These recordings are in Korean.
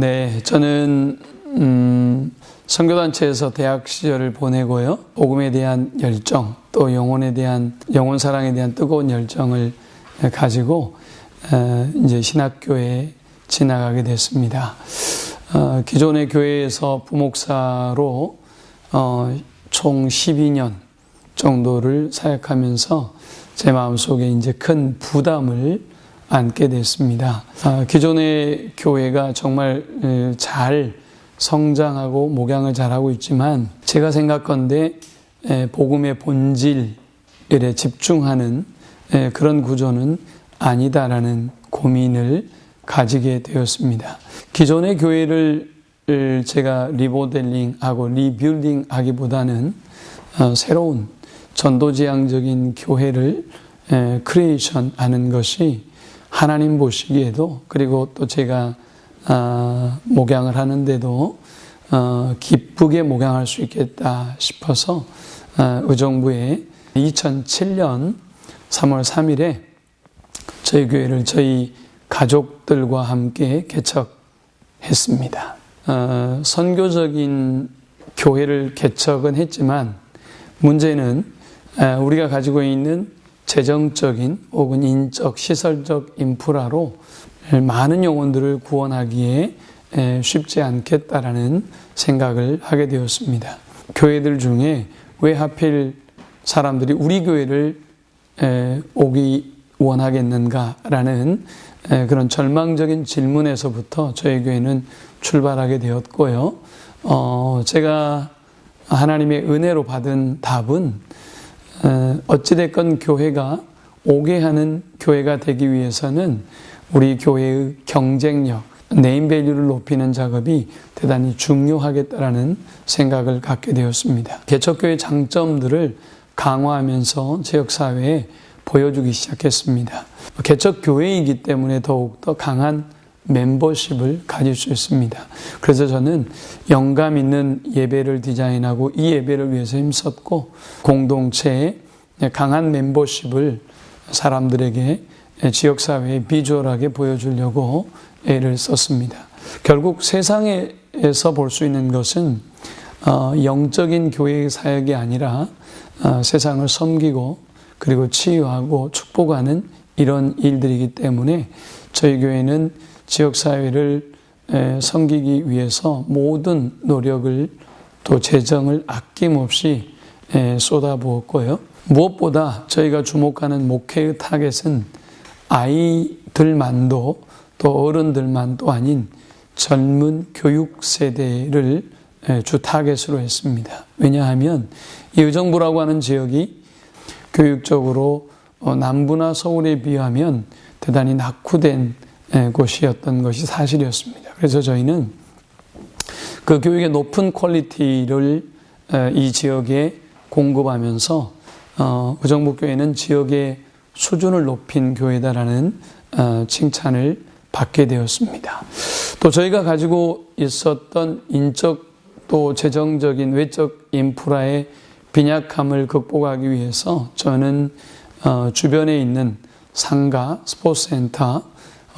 네, 저는 음, 선교단체에서 대학 시절을 보내고요. 복음에 대한 열정, 또 영혼에 대한 영혼 사랑에 대한 뜨거운 열정을 가지고 어, 이제 신학교에 지나가게 됐습니다. 어, 기존의 교회에서 부목사로 어, 총 12년 정도를 사역하면서 제 마음속에 이제 큰 부담을 안게 됐습니다. 아, 기존의 교회가 정말 잘 성장하고 목양을 잘하고 있지만 제가 생각건데 복음의 본질에 집중하는 그런 구조는 아니다라는 고민을 가지게 되었습니다. 기존의 교회를 제가 리모델링하고 리빌딩 하기보다는 어, 새로운 전도지향적인 교회를 크리에이션 하는 것이 하나님 보시기에도 그리고 또 제가 어, 목양을 하는데도 어, 기쁘게 목양할 수 있겠다 싶어서 어, 의정부에 2007년 3월 3일에 저희 교회를 저희 가족들과 함께 개척했습니다. 어, 선교적인 교회를 개척은 했지만 문제는 어, 우리가 가지고 있는 재정적인 혹은 인적, 시설적 인프라로 많은 영혼들을 구원하기에 쉽지 않겠다라는 생각을 하게 되었습니다. 교회들 중에 왜 하필 사람들이 우리 교회를 오기 원하겠는가라는 그런 절망적인 질문에서부터 저희 교회는 출발하게 되었고요. 어, 제가 하나님의 은혜로 받은 답은 어찌됐건 교회가 오게 하는 교회가 되기 위해서는 우리 교회의 경쟁력, 네임밸류를 높이는 작업이 대단히 중요하겠다라는 생각을 갖게 되었습니다. 개척교회 장점들을 강화하면서 지역사회에 보여주기 시작했습니다. 개척교회이기 때문에 더욱더 강한 멤버십을 가질 수 있습니다. 그래서 저는 영감 있는 예배를 디자인하고 이 예배를 위해서 힘썼고 공동체에 강한 멤버십을 사람들에게 지역사회에 비주얼하게 보여주려고 애를 썼습니다. 결국 세상에서 볼 수 있는 것은 어, 영적인 교회의 사역이 아니라 어, 세상을 섬기고 그리고 치유하고 축복하는 이런 일들이기 때문에 저희 교회는 지역사회를 섬기기 위해서 모든 노력을 또 재정을 아낌없이 쏟아부었고요. 무엇보다 저희가 주목하는 목회의 타겟은 아이들만도 또 어른들만도 아닌 젊은 교육 세대를 주 타겟으로 했습니다. 왜냐하면 이 의정부라고 하는 지역이 교육적으로 어, 남부나 서울에 비하면 대단히 낙후된 곳이었던 것이 사실이었습니다. 그래서 저희는 그 교육의 높은 퀄리티를 이 지역에 공급하면서 어, 의정부교회는 지역의 수준을 높인 교회다라는 어, 칭찬을 받게 되었습니다. 또 저희가 가지고 있었던 인적 또 재정적인 외적 인프라의 빈약함을 극복하기 위해서 저는 어, 주변에 있는 상가, 스포츠센터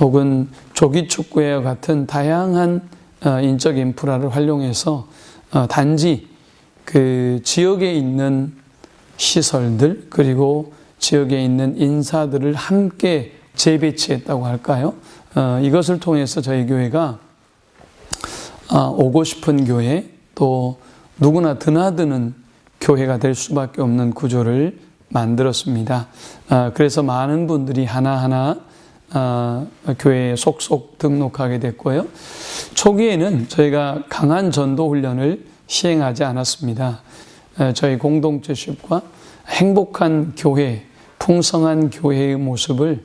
혹은 조기축구회와 같은 다양한 어, 인적 인프라를 활용해서 어, 단지 그 지역에 있는 시설들 그리고 지역에 있는 인사들을 함께 재배치했다고 할까요? 어, 이것을 통해서 저희 교회가 어, 오고 싶은 교회 또 누구나 드나드는 교회가 될 수밖에 없는 구조를 만들었습니다. 어, 그래서 많은 분들이 하나하나 어, 교회에 속속 등록하게 됐고요. 초기에는 저희가 강한 전도 훈련을 시행하지 않았습니다. 어, 저희 공동체십과 행복한 교회, 풍성한 교회의 모습을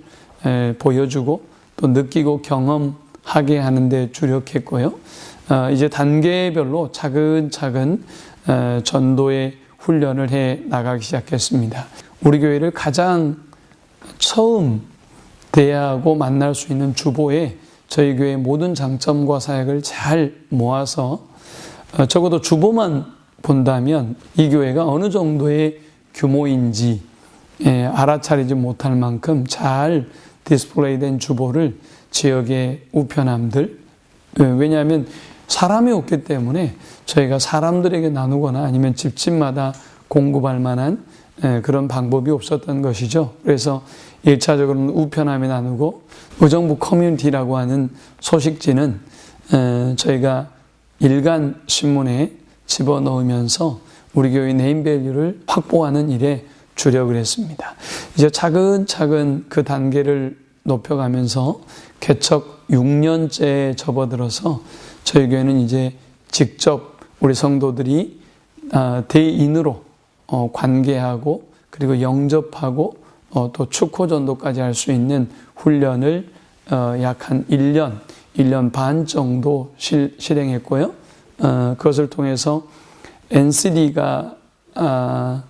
보여주고 또 느끼고 경험하게 하는데 주력했고요. 어, 이제 단계별로 차근차근 어, 전도의 훈련을 해 나가기 시작했습니다. 우리 교회를 가장 처음 대하고 만날 수 있는 주보에 저희 교회 모든 장점과 사역을 잘 모아서 어, 적어도 주보만 본다면 이 교회가 어느 정도의 규모인지 예, 알아차리지 못할 만큼 잘 디스플레이된 주보를 지역의 우편함들 예, 왜냐하면 사람이 없기 때문에 저희가 사람들에게 나누거나 아니면 집집마다 공급할 만한 예, 그런 방법이 없었던 것이죠. 그래서 1차적으로는 우편함에 나누고 의정부 커뮤니티라고 하는 소식지는 예, 저희가 일간 신문에 집어넣으면서 우리 교회 네임밸류를 확보하는 일에 주력을 했습니다. 이제 차근차근 그 단계를 높여가면서 개척 6년째에 접어들어서 저희 교회는 이제 직접 우리 성도들이 아, 대인으로 어, 관계하고 그리고 영접하고 어, 또 축호 전도까지 할 수 있는 훈련을 어, 약한 1년, 1년 반 정도 실, 실행했고요. 그것을 통해서 NCD가 아,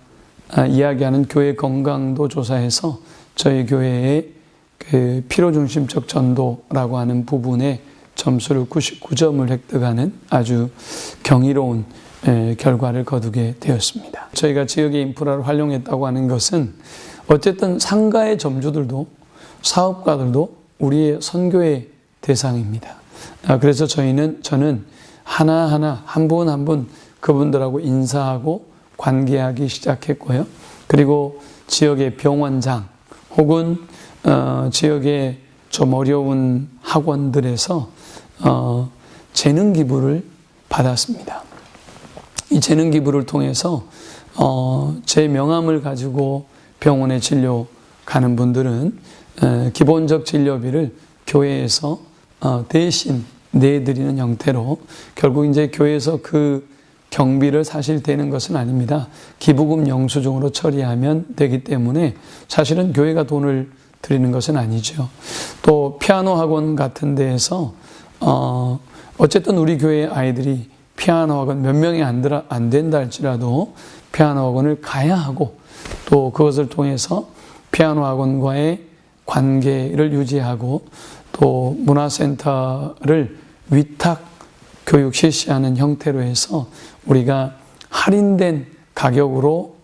아, 이야기하는 교회 건강도 조사해서 저희 교회의 그 피로중심적 전도라고 하는 부분에 점수를 99점을 획득하는 아주 경이로운 결과를 거두게 되었습니다. 저희가 지역의 인프라를 활용했다고 하는 것은 어쨌든 상가의 점주들도 사업가들도 우리의 선교의 대상입니다. 아, 그래서 저희는 저는 하나하나 한 분 한 분 그분들하고 인사하고 관계하기 시작했고요. 그리고 지역의 병원장 혹은 어, 지역의 좀 어려운 학원들에서 어, 재능 기부를 받았습니다. 이 재능 기부를 통해서 어, 제 명함을 가지고 병원에 진료 가는 분들은 에, 기본적 진료비를 교회에서 어, 대신 내드리는 형태로 결국 이제 교회에서 그 경비를 사실 되는 것은 아닙니다. 기부금 영수증으로 처리하면 되기 때문에 사실은 교회가 돈을 드리는 것은 아니죠. 또 피아노 학원 같은 데에서 어 어쨌든 우리 교회 아이들이 피아노 학원 몇 명이 안, 들어, 안 된다 할지라도 피아노 학원을 가야 하고 또 그것을 통해서 피아노 학원과의 관계를 유지하고 또 문화센터를 위탁 교육 실시하는 형태로 해서 우리가 할인된 가격으로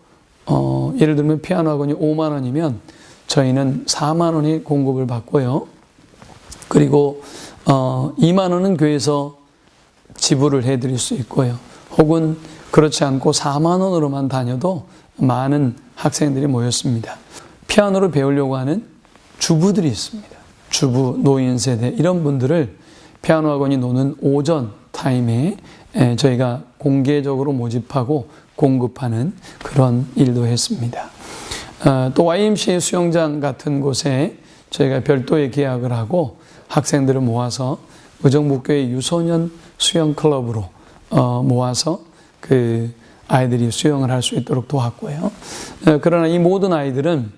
어, 예를 들면 피아노 학원이 5만 원이면 저희는 4만 원의 공급을 받고요. 그리고 어, 2만 원은 교회에서 지불을 해드릴 수 있고요. 혹은 그렇지 않고 4만 원으로만 다녀도 많은 학생들이 모였습니다. 피아노를 배우려고 하는 주부들이 있습니다. 주부, 노인 세대 이런 분들을 피아노 학원이 노는 오전 타임에 저희가 공개적으로 모집하고 공급하는 그런 일도 했습니다. 어, 또 YMCA 수영장 같은 곳에 저희가 별도의 계약을 하고 학생들을 모아서 의정부교회 유소년 수영 클럽으로 어, 모아서 그 아이들이 수영을 할 수 있도록 도왔고요. 어, 그러나 이 모든 아이들은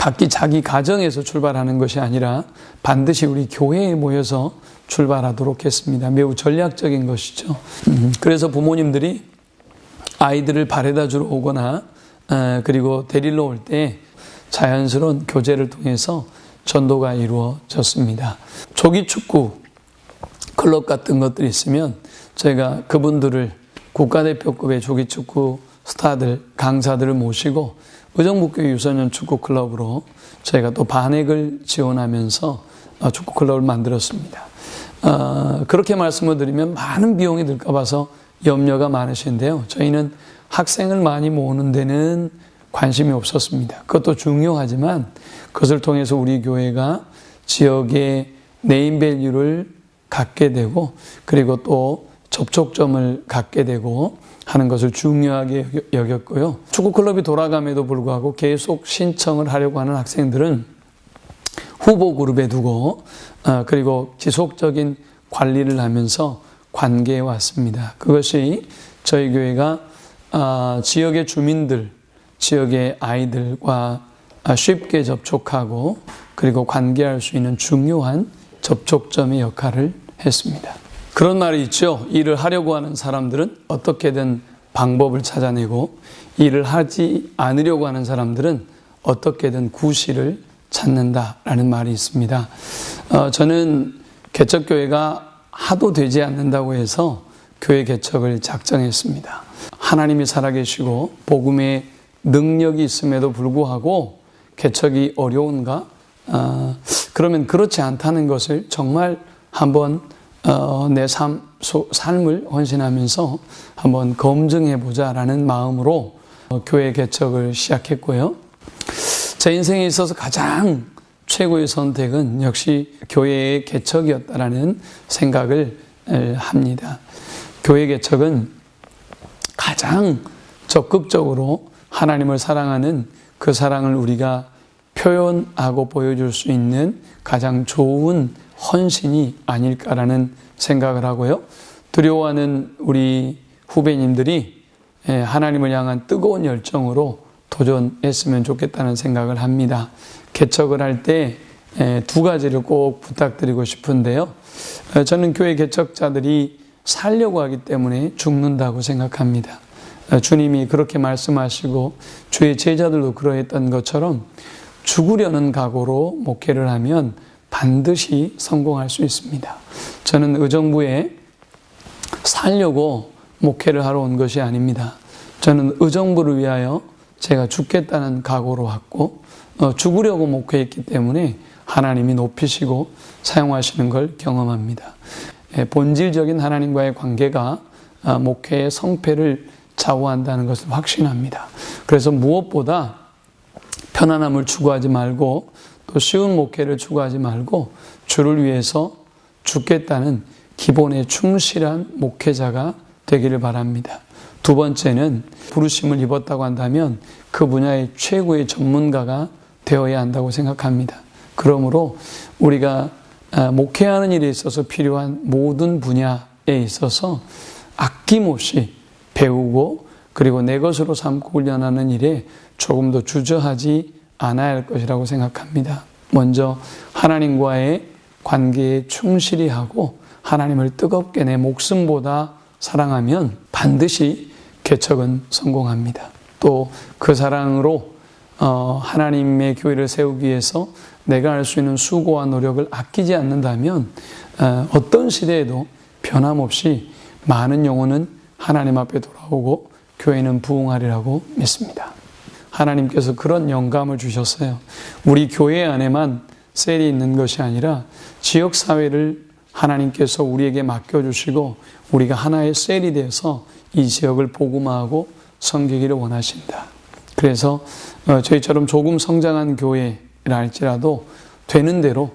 각기 자기 가정에서 출발하는 것이 아니라 반드시 우리 교회에 모여서 출발하도록 했습니다. 매우 전략적인 것이죠. 음, 그래서 부모님들이 아이들을 바래다 주러 오거나 그리고 데리러 올 때 자연스러운 교제를 통해서 전도가 이루어졌습니다. 조기 축구 클럽 같은 것들이 있으면 저희가 그분들을 국가대표급의 조기 축구 스타들, 강사들을 모시고 의정부교회 유소년 축구 클럽으로 저희가 또 반액을 지원하면서 축구 클럽을 만들었습니다. 어, 그렇게 말씀을 드리면 많은 비용이 들까 봐서 염려가 많으신데요. 저희는 학생을 많이 모으는 데는 관심이 없었습니다. 그것도 중요하지만 그것을 통해서 우리 교회가 지역의 네임밸류를 갖게 되고 그리고 또 접촉점을 갖게 되고 하는 것을 중요하게 여겼고요. 축구클럽이 돌아감에도 불구하고 계속 신청을 하려고 하는 학생들은 후보 그룹에 두고 어, 그리고 지속적인 관리를 하면서 관계해 왔습니다. 그것이 저희 교회가 아, 지역의 주민들, 지역의 아이들과 쉽게 접촉하고 그리고 관계할 수 있는 중요한 접촉점의 역할을 했습니다. 그런 말이 있죠. 일을 하려고 하는 사람들은 어떻게든 방법을 찾아내고 일을 하지 않으려고 하는 사람들은 어떻게든 구실을 찾는다라는 말이 있습니다. 어, 저는 개척교회가 하도 되지 않는다고 해서 교회 개척을 작정했습니다. 하나님이 살아계시고 복음의 능력이 있음에도 불구하고 개척이 어려운가? 어, 그러면 그렇지 않다는 것을 정말 한번 어, 내 삶, 소, 삶을 헌신하면서 한번 검증해 보자라는 마음으로 어, 교회 개척을 시작했고요. 제 인생에 있어서 가장 최고의 선택은 역시 교회의 개척이었다라는 생각을 합니다. 교회 개척은 가장 적극적으로 하나님을 사랑하는 그 사랑을 우리가 표현하고 보여줄 수 있는 가장 좋은 헌신이 아닐까라는 생각을 하고요. 두려워하는 우리 후배님들이 하나님을 향한 뜨거운 열정으로 도전했으면 좋겠다는 생각을 합니다. 개척을 할 때 두 가지를 꼭 부탁드리고 싶은데요. 저는 교회 개척자들이 살려고 하기 때문에 죽는다고 생각합니다. 주님이 그렇게 말씀하시고 주의 제자들도 그러했던 것처럼 죽으려는 각오로 목회를 하면 반드시 성공할 수 있습니다. 저는 의정부에 살려고 목회를 하러 온 것이 아닙니다. 저는 의정부를 위하여 제가 죽겠다는 각오로 왔고 어, 죽으려고 목회했기 때문에 하나님이 높이시고 사용하시는 걸 경험합니다. 예, 본질적인 하나님과의 관계가 아, 목회의 성패를 좌우한다는 것을 확신합니다. 그래서 무엇보다 편안함을 추구하지 말고 또 쉬운 목회를 추구하지 말고 주를 위해서 죽겠다는 기본에 충실한 목회자가 되기를 바랍니다. 두 번째는 부르심을 입었다고 한다면 그 분야의 최고의 전문가가 되어야 한다고 생각합니다. 그러므로 우리가 아, 목회하는 일에 있어서 필요한 모든 분야에 있어서 아낌없이 배우고 그리고 내 것으로 삼고 훈련하는 일에 조금 더 주저하지 않아야 할 것이라고 생각합니다. 먼저 하나님과의 관계에 충실히 하고 하나님을 뜨겁게 내 목숨보다 사랑하면 반드시 개척은 성공합니다. 또 그 사랑으로 어, 하나님의 교회를 세우기 위해서 내가 할 수 있는 수고와 노력을 아끼지 않는다면 어, 어떤 시대에도 변함없이 많은 영혼은 하나님 앞에 돌아오고 교회는 부흥하리라고 믿습니다. 하나님께서 그런 영감을 주셨어요. 우리 교회 안에만 셀이 있는 것이 아니라 지역 사회를 하나님께서 우리에게 맡겨 주시고 우리가 하나의 셀이 돼서 이 지역을 복음화하고 섬기기를 원하신다. 그래서 어, 저희처럼 조금 성장한 교회라 할지라도 되는 대로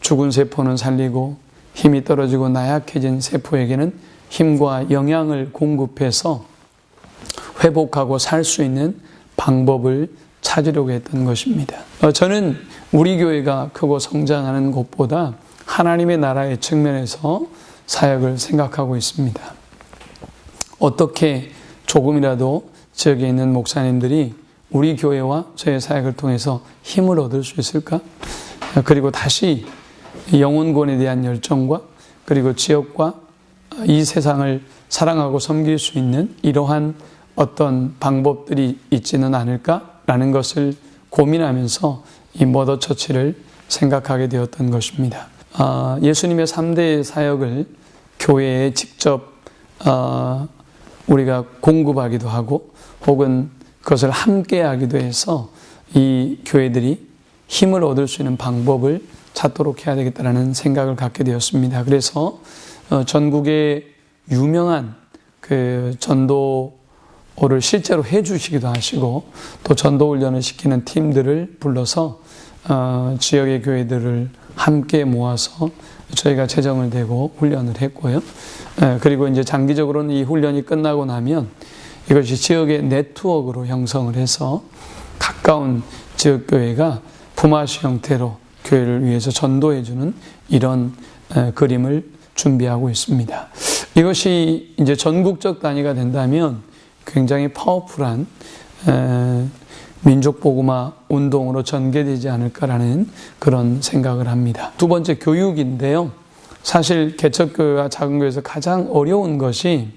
죽은 세포는 살리고 힘이 떨어지고 나약해진 세포에게는 힘과 영양을 공급해서 회복하고 살 수 있는 방법을 찾으려고 했던 것입니다. 어, 저는 우리 교회가 크고 성장하는 곳보다 하나님의 나라의 측면에서 사역을 생각하고 있습니다. 어떻게 조금이라도 지역에 있는 목사님들이 우리 교회와 저의 사역을 통해서 힘을 얻을 수 있을까? 그리고 다시 영혼권에 대한 열정과 그리고 지역과 이 세상을 사랑하고 섬길 수 있는 이러한 어떤 방법들이 있지는 않을까라는 것을 고민하면서 이 머더 처치를 생각하게 되었던 것입니다. 아, 예수님의 3대 사역을 교회에 직접 아, 우리가 공급하기도 하고 혹은 그것을 함께 하기도 해서 이 교회들이 힘을 얻을 수 있는 방법을 찾도록 해야 되겠다는 생각을 갖게 되었습니다. 그래서 어, 전국의 유명한 그 전도 를 실제로 해주시기도 하시고 또 전도 훈련을 시키는 팀들을 불러서 어, 지역의 교회들을 함께 모아서 저희가 재정을 대고 훈련을 했고요. 예, 그리고 이제 장기적으로는 이 훈련이 끝나고 나면 이것이 지역의 네트워크로 형성을 해서 가까운 지역 교회가 품앗이 형태로 교회를 위해서 전도해주는 이런 그림을 준비하고 있습니다. 이것이 이제 전국적 단위가 된다면 굉장히 파워풀한 민족 복음화 운동으로 전개되지 않을까라는 그런 생각을 합니다. 두 번째 교육인데요. 사실 개척교회와 작은 교회에서 가장 어려운 것이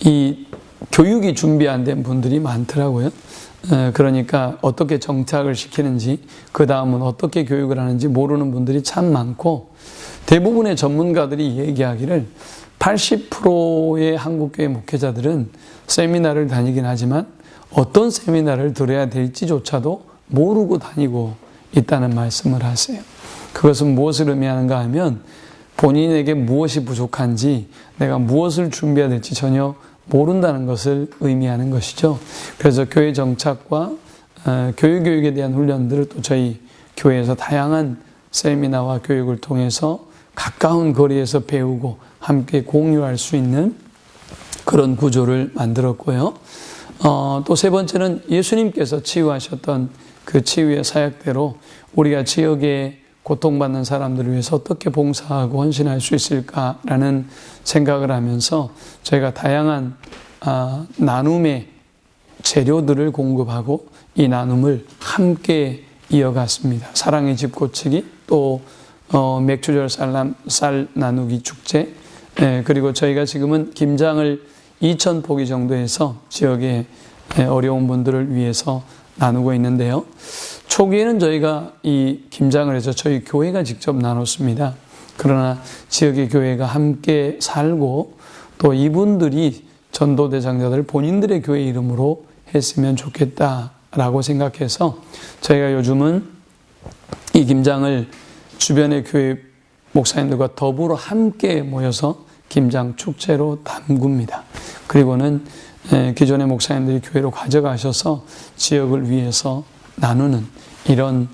이 교육이 준비 안 된 분들이 많더라고요. 그러니까 어떻게 정착을 시키는지, 그 다음은 어떻게 교육을 하는지 모르는 분들이 참 많고, 대부분의 전문가들이 얘기하기를 80%의 한국교회 목회자들은 세미나를 다니긴 하지만 어떤 세미나를 들어야 될지조차도 모르고 다니고 있다는 말씀을 하세요. 그것은 무엇을 의미하는가 하면 본인에게 무엇이 부족한지 내가 무엇을 준비해야 될지 전혀 모른다는 것을 의미하는 것이죠. 그래서 교회 정착과 어, 교육 교육에 대한 훈련들을 또 저희 교회에서 다양한 세미나와 교육을 통해서 가까운 거리에서 배우고 함께 공유할 수 있는 그런 구조를 만들었고요. 어, 또 세 번째는 예수님께서 치유하셨던 그 치유의 사역대로 우리가 지역에 고통받는 사람들을 위해서 어떻게 봉사하고 헌신할 수 있을까라는 생각을 하면서 저희가 다양한 아, 나눔의 재료들을 공급하고 이 나눔을 함께 이어갔습니다. 사랑의 집 고치기, 또 어, 맥주절 쌀, 쌀 나누기 축제, 예, 그리고 저희가 지금은 김장을 2천 포기 정도에서 지역의 예, 어려운 분들을 위해서 나누고 있는데요. 초기에는 저희가 이 김장을 해서 저희 교회가 직접 나눴습니다. 그러나 지역의 교회가 함께 살고 또 이분들이 전도대장자들 본인들의 교회 이름으로 했으면 좋겠다라고 생각해서 저희가 요즘은 이 김장을 주변의 교회 목사님들과 더불어 함께 모여서 김장 축제로 담굽니다. 그리고는 기존의 목사님들이 교회로 가져가셔서 지역을 위해서 나누는 이런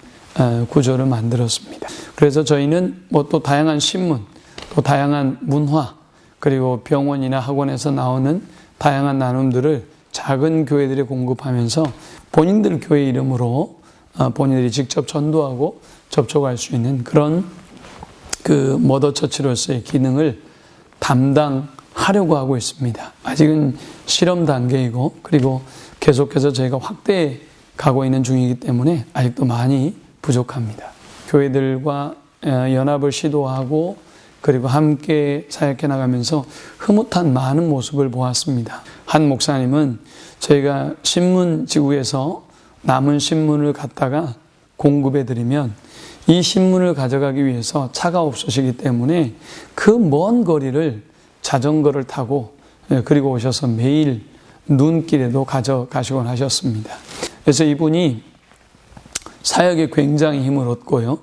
구조를 만들었습니다. 그래서 저희는 뭐 또 다양한 신문, 또 다양한 문화, 그리고 병원이나 학원에서 나오는 다양한 나눔들을 작은 교회들이 공급하면서 본인들 교회 이름으로 어, 본인들이 직접 전도하고 접촉할 수 있는 그런 그 머더처치로서의 기능을 담당하려고 하고 있습니다. 아직은 실험 단계이고 그리고 계속해서 저희가 확대해 가고 있는 중이기 때문에 아직도 많이 부족합니다. 교회들과 어, 연합을 시도하고 그리고 함께 사역해 나가면서 흐뭇한 많은 모습을 보았습니다. 한 목사님은 저희가 신문 지구에서 남은 신문을 갖다가 공급해 드리면 이 신문을 가져가기 위해서 차가 없으시기 때문에 그 먼 거리를 자전거를 타고 예, 그리고 오셔서 매일 눈길에도 가져가시곤 하셨습니다. 그래서 이분이 사역에 굉장히 힘을 얻고요.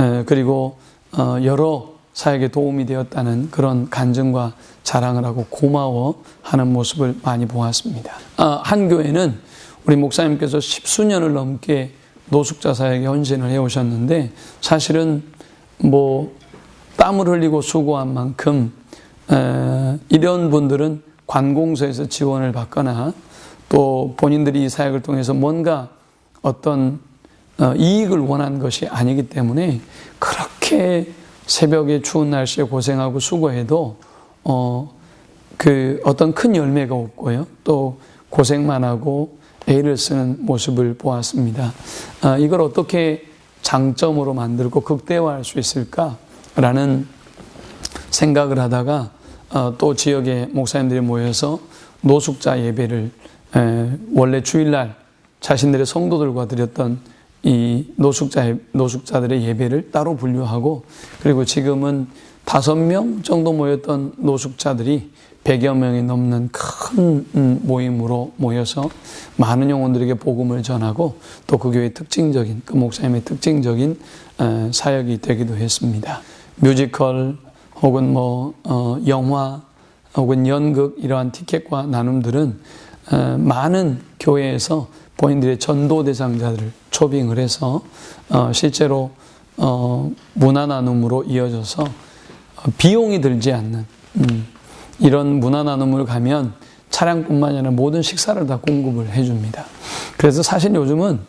예, 그리고 어, 여러 사역에 도움이 되었다는 그런 간증과 자랑을 하고 고마워하는 모습을 많이 보았습니다. 아, 한 교회는 우리 목사님께서 십수년을 넘게 노숙자 사역에 헌신을 해오셨는데 사실은 뭐 땀을 흘리고 수고한 만큼 이런 분들은 관공서에서 지원을 받거나 또 본인들이 이 사역을 통해서 뭔가 어떤 어, 이익을 원한 것이 아니기 때문에 그렇게 새벽에 추운 날씨에 고생하고 수고해도 어, 그 어떤 큰 열매가 없고요. 또 고생만 하고 애를 쓰는 모습을 보았습니다. 아, 이걸 어떻게 장점으로 만들고 극대화할 수 있을까라는 생각을 하다가 어, 또 지역의 목사님들이 모여서 노숙자 예배를 에, 원래 주일날 자신들의 성도들과 드렸던 이 노숙자 노숙자들의 예배를 따로 분류하고 그리고 지금은 다섯 명 정도 모였던 노숙자들이 100여 명이 넘는 큰 음, 모임으로 모여서 많은 영혼들에게 복음을 전하고 또 그 교회의 특징적인, 그 목사님의 특징적인 어, 사역이 되기도 했습니다. 뮤지컬 혹은 뭐, 어, 영화 혹은 연극 이러한 티켓과 나눔들은 어, 많은 교회에서 본인들의 전도 대상자들을 초빙을 해서 실제로 문화 나눔으로 이어져서 비용이 들지 않는 음, 이런 문화 나눔을 가면 차량뿐만 아니라 모든 식사를 다 공급을 해줍니다. 그래서 사실 요즘은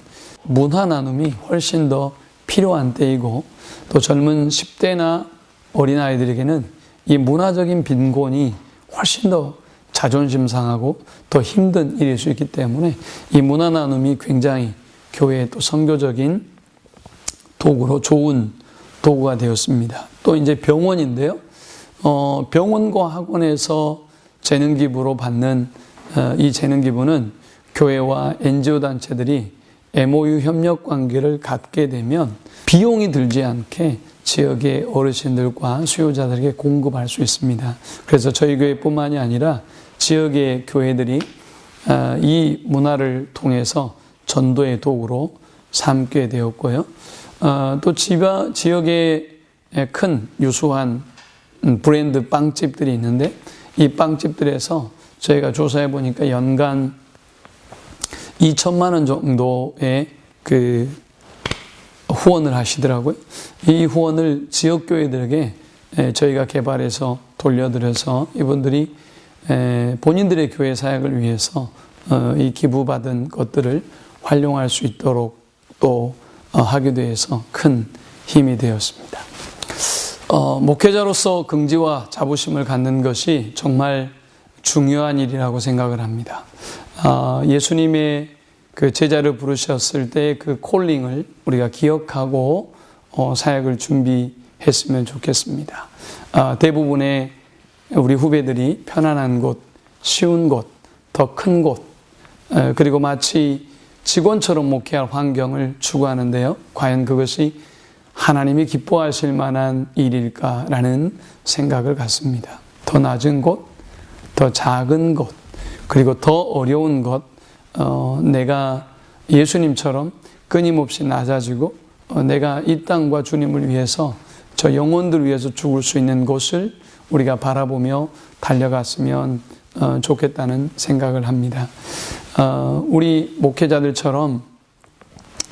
문화 나눔이 훨씬 더 필요한 때이고 또 젊은 10대나 어린아이들에게는 이 문화적인 빈곤이 훨씬 더 자존심 상하고 더 힘든 일일 수 있기 때문에 이 문화 나눔이 굉장히 교회의 또 선교적인 도구로 좋은 도구가 되었습니다. 또 이제 병원인데요. 어, 병원과 학원에서 재능 기부로 받는 어, 이 재능 기부는 교회와 NGO 단체들이 MOU 협력 관계를 갖게 되면 비용이 들지 않게 지역의 어르신들과 수요자들에게 공급할 수 있습니다. 그래서 저희 교회뿐만이 아니라 지역의 교회들이 어, 이 문화를 통해서 전도의 도구로 삼게 되었고요. 어, 또 지역의 큰 유수한 음, 브랜드 빵집들이 있는데 이 빵집들에서 저희가 조사해 보니까 연간 2천만 원 정도의 그 후원을 하시더라고요. 이 후원을 지역 교회들에게 저희가 개발해서 돌려드려서 이분들이 본인들의 교회 사역을 위해서 어, 이 기부받은 것들을 활용할 수 있도록 또 어, 하게 되어서 큰 힘이 되었습니다. 어, 목회자로서 긍지와 자부심을 갖는 것이 정말 중요한 일이라고 생각을 합니다. 아, 예수님의 그 제자를 부르셨을 때 그 콜링을 우리가 기억하고 어, 사역을 준비했으면 좋겠습니다. 아, 대부분의 우리 후배들이 편안한 곳, 쉬운 곳, 더 큰 곳, 그리고 마치 직원처럼 목회할 환경을 추구하는데요. 과연 그것이 하나님이 기뻐하실 만한 일일까라는 생각을 갖습니다. 더 낮은 곳, 더 작은 곳, 그리고 더 어려운 것, 어, 내가 예수님처럼 끊임없이 낮아지고 어, 내가 이 땅과 주님을 위해서 저 영혼들 위해서 죽을 수 있는 곳을 우리가 바라보며 달려갔으면 어, 좋겠다는 생각을 합니다. 어, 우리 목회자들처럼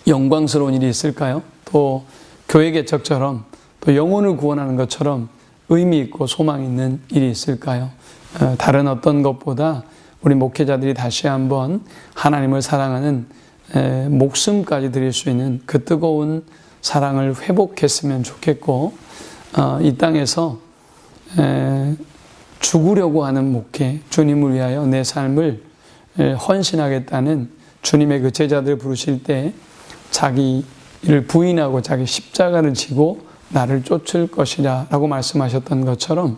영광스러운 일이 있을까요? 또 교회 개척처럼 또 영혼을 구원하는 것처럼 의미 있고 소망 있는 일이 있을까요? 어, 다른 어떤 것보다 우리 목회자들이 다시 한번 하나님을 사랑하는 목숨까지 드릴 수 있는 그 뜨거운 사랑을 회복했으면 좋겠고 어, 이 땅에서 죽으려고 하는 목회, 주님을 위하여 내 삶을 헌신하겠다는 주님의 그 제자들 부르실 때 자기 를 부인하고 자기 십자가를 지고 나를 쫓을 것이라 라고 말씀하셨던 것처럼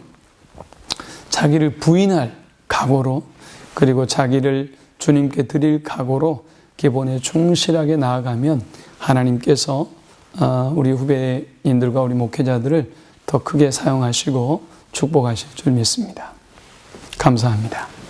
자기를 부인할 각오로 그리고 자기를 주님께 드릴 각오로 기본에 충실하게 나아가면 하나님께서 어, 우리 후배인들과 우리 목회자들을 더 크게 사용하시고 축복하실 줄 믿습니다. 감사합니다.